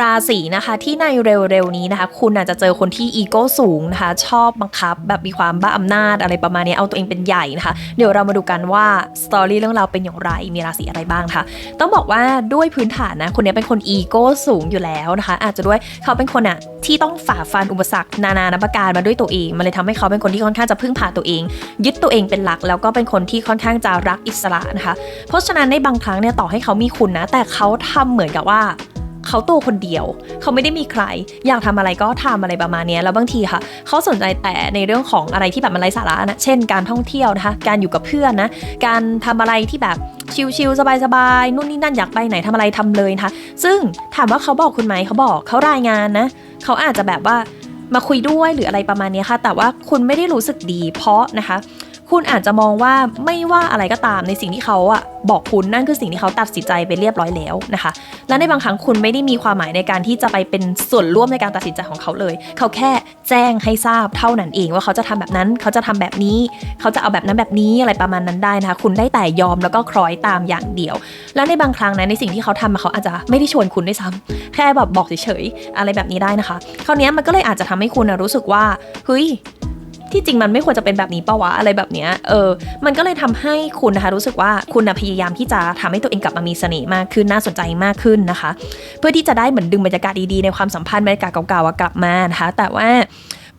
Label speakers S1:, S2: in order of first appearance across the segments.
S1: ราศีนะคะที่ในเร็วๆนี้นะคะ คุณอาจจะเจอคนที่อีโก้สูงนะคะ ชอบบังคับ แบบมีความบ้าอำนาจอะไรประมาณนี้เอาตัวเองเป็นใหญ่นะคะ เดี๋ยวเรามาดูกันว่าสตอรี่เรื่องราวเป็นอย่างไรมีราศีอะไรบ้างะคะต้องบอกว่าด้วยพื้นฐานนะคนนี้เป็นคนอีโก้สูงอยู่แล้วนะคะ อาจจะด้วยเขาเป็นคนอะที่ต้องฝ่าฟันอุปสรรคนานานประการมาด้วยตัวเองมันเลยทำให้เขาเป็นคนที่ค่อนข้างจะพึ่งพาตัวเอง ยึดตัวเองเป็นหลัก แล้วก็เป็นคนที่ค่อนข้างจะรักอิสระนะคะ เพราะฉะนั้นในบางครั้งเนี่ยต่อให้เขามีคุณนะ แต่เขาทำเหมือนกับว่า เขาตัวคนเดียว เขาไม่ได้มีใคร อยากทำอะไรก็ทำอะไรประมาณนี้แล้วบางทีค่ะ เขาสนใจแต่ในเรื่องของอะไรที่แบบมันไร้สาระนะ เช่น การท่องเที่ยวนะคะ การอยู่กับเพื่อนนะ การทำอะไรที่แบบชิลๆสบายๆนู่นนี่นั่นอยากไปไหนทำอะไรทำเลยนะคะ ซึ่งถามว่าเขาบอกคุณไหมเขาบอกเขารายงานนะ เขาอาจจะแบบว่ามาคุยด้วยหรืออะไรประมาณนี้ค่ะ แต่ว่าคุณไม่ได้รู้สึกดีเพราะนะคะ คุณอาจจะมองว่าไม่ว่าอะไรก็ตามในสิ่งที่เขาอะบอกคุณนั่นคือสิ่งที่เขาตัดสินใจไปเรียบร้อยแล้วนะคะ และในบางครั้งคุณไม่ได้มีความหมายในการที่จะไปเป็นส่วนร่วมในการตัดสินใจของเขาเลย เขาแค่แจ้งให้ทราบเท่านั้นเองว่าเขาจะทำแบบนั้น เขาจะทำแบบนี้ เขาจะเอาแบบนั้นแบบนี้อะไรประมาณนั้นได้นะคะ คุณได้แต่ยอมแล้วก็คล้อยตามอย่างเดียว และในบางครั้งนะในสิ่งที่เขาทำเขาอาจจะไม่ได้ชวนคุณด้วยซ้ำแค่แบบบอกเฉยๆอะไรแบบนี้ได้นะคะคราวนี้มันก็เลยอาจจะทำให้คุณนะรู้สึกว่าเฮ้ย ที่จริงมันไม่ควรจะเป็นแบบนี้ปะวะอะไรแบบเนี้ยเออมันก็เลยทำให้คุณนะคะรู้สึกว่าคุณนะพยายามที่จะทำให้ตัวเองกลับมามีเสน่ห์มากขึ้นน่าสนใจมากขึ้นนะคะ เพื่อที่จะได้เหมือนดึงบรรยากาศดีๆในความสัมพันธ์บรรยากาศเก่าๆกลับมานะคะแต่ว่า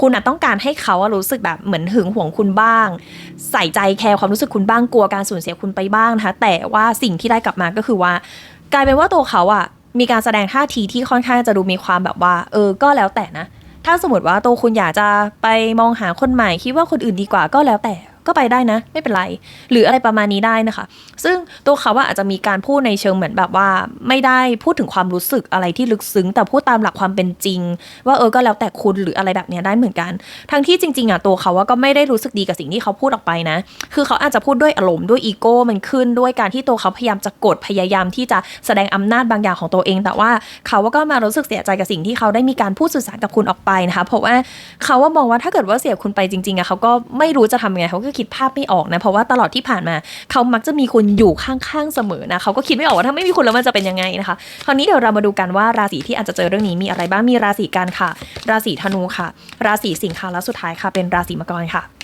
S1: คุณอะต้องการให้เขารู้สึกแบบเหมือนหึงหวงคุณบ้าง ใส่ใจแคร์ความรู้สึกคุณบ้างกลัวการสูญเสียคุณไปบ้างนะคะแต่ว่าสิ่งที่ได้กลับมาก็คือว่า กลายเป็นว่าตัวเขาอะมีการแสดงท่าทีที่ค่อนข้างจะดูมีความแบบว่า เออก็แล้วแต่นะ ถ้าสมมติว่าตัวคุณอยากจะไปมองหาคนใหม่คิดว่าคนอื่นดีกว่าก็แล้วแต่ ก็ไปได้นะ ไม่เป็นไร หรืออะไรประมาณนี้ได้นะคะ ซึ่งตัวเขาว่าอาจจะมีการพูดในเชิงเหมือนแบบว่า ไม่ได้พูดถึงความรู้สึกอะไรที่ลึกซึ้ง แต่พูดตามหลักความเป็นจริง ว่าเออก็แล้วแต่คุณหรืออะไรแบบนี้ได้เหมือนกัน ทั้งที่จริงๆอะตัวเขาว่าก็ไม่ได้รู้สึกดีกับสิ่งที่เขาพูดออกไปนะ คือเขาอาจจะพูดด้วยอารมณ์ด้วยอีโก้มันขึ้นด้วยการที่ตัวเขาพยายามจะกดพยายามที่จะแสดงอำนาจบางอย่างของตัวเอง แต่ว่าเขาว่าก็มารู้สึกเสียใจกับสิ่งที่เขาได้มีการพูดสื่อสารกับคุณออกไปนะคะ เพราะว่าเขาว่ามองว่าถ้าเกิดว่าเสียคุณไปจริงๆอะเขาก็ไม่รู้จะทำยังไงเขาก็คิดภาพไม่ออกนะ เพราะว่าตลอดที่ผ่านมา เขามักจะมีคุณอยู่ข้างๆเสมอนะเขาก็คิดไม่ออกว่าถ้าไม่มีคุณแล้วมันจะเป็นยังไงนะคะคราวนี้เดี๋ยวเรามาดูกันว่าราศีที่อาจจะเจอเรื่องนี้มีอะไรบ้างมีราศีกันค่ะ ราศีธนูค่ะ ราศีสิงค์ค่ะและสุดท้ายค่ะ เป็นราศีมังกรค่ะ